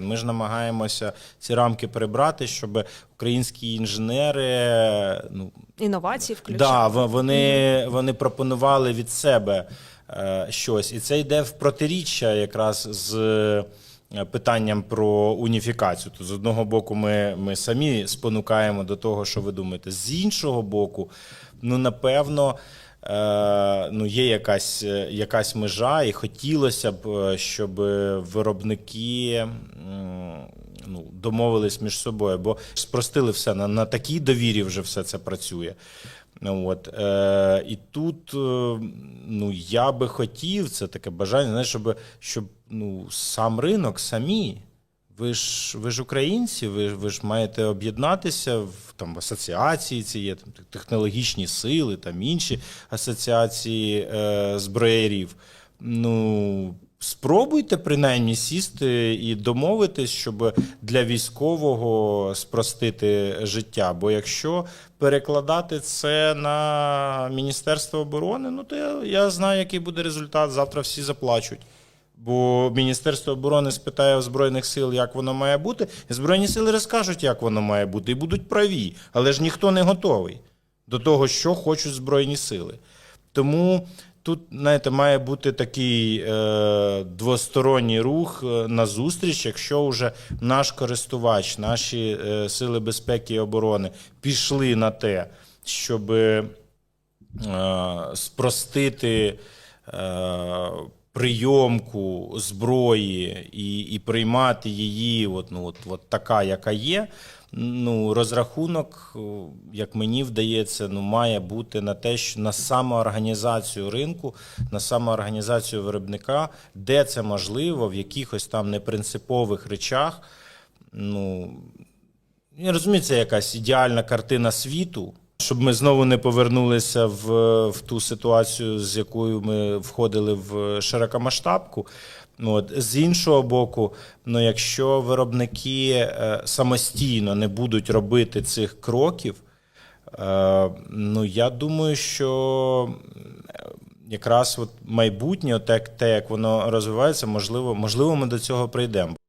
Ми ж намагаємося ці рамки прибрати, щоб українські інженери ну, Інновації включно. Да, вони, вони пропонували від себе е, щось. І це йде в протиріччя якраз з е, питанням про уніфікацію. То з одного боку, ми, ми самі спонукаємо до того, що ви думаєте. З іншого боку, ну напевно. Е, Ну, є якась, е, якась межа, і хотілося б, е, щоб виробники ну, домовились між собою, бо спростили все на, на такій довірі вже все це працює. От, е, і тут ну, я би хотів, це таке бажання, знаєш, щоб, щоб ну, сам ринок, самі. Ви ж, ви ж українці, ви, ви ж маєте об'єднатися в там, асоціації, ці є там, технологічні сили, там інші асоціації е, зброярів. Ну, спробуйте принаймні сісти і домовитись, щоб для військового спростити життя. Бо якщо перекладати це на Міністерство оборони, ну то я, я знаю, який буде результат. Завтра всі заплачуть. Бо Міністерство оборони спитає в Збройних сил, як воно має бути, і Збройні сили розкажуть, як воно має бути, і будуть праві. Але ж ніхто не готовий до того, що хочуть Збройні сили. Тому тут, знаєте, має бути такий е, двосторонній рух е, назустріч, якщо вже наш користувач, наші е, сили безпеки і оборони пішли на те, щоб е, спростити е, прийомку зброї і, і приймати її, от, ну, от, от така, яка є. Ну, розрахунок, як мені вдається, ну, має бути на те, що на самоорганізацію ринку, на самоорганізацію виробника, де це можливо, в якихось там непринципових речах. Ну, я розумію, це якась ідеальна картина світу, щоб ми знову не повернулися в, в ту ситуацію, з якою ми входили в широкомасштабку. Ну, от, з іншого боку, ну, якщо виробники е, самостійно не будуть робити цих кроків, е, ну, я думаю, що якраз от майбутнє, те, як воно розвивається, можливо, можливо, ми до цього прийдемо.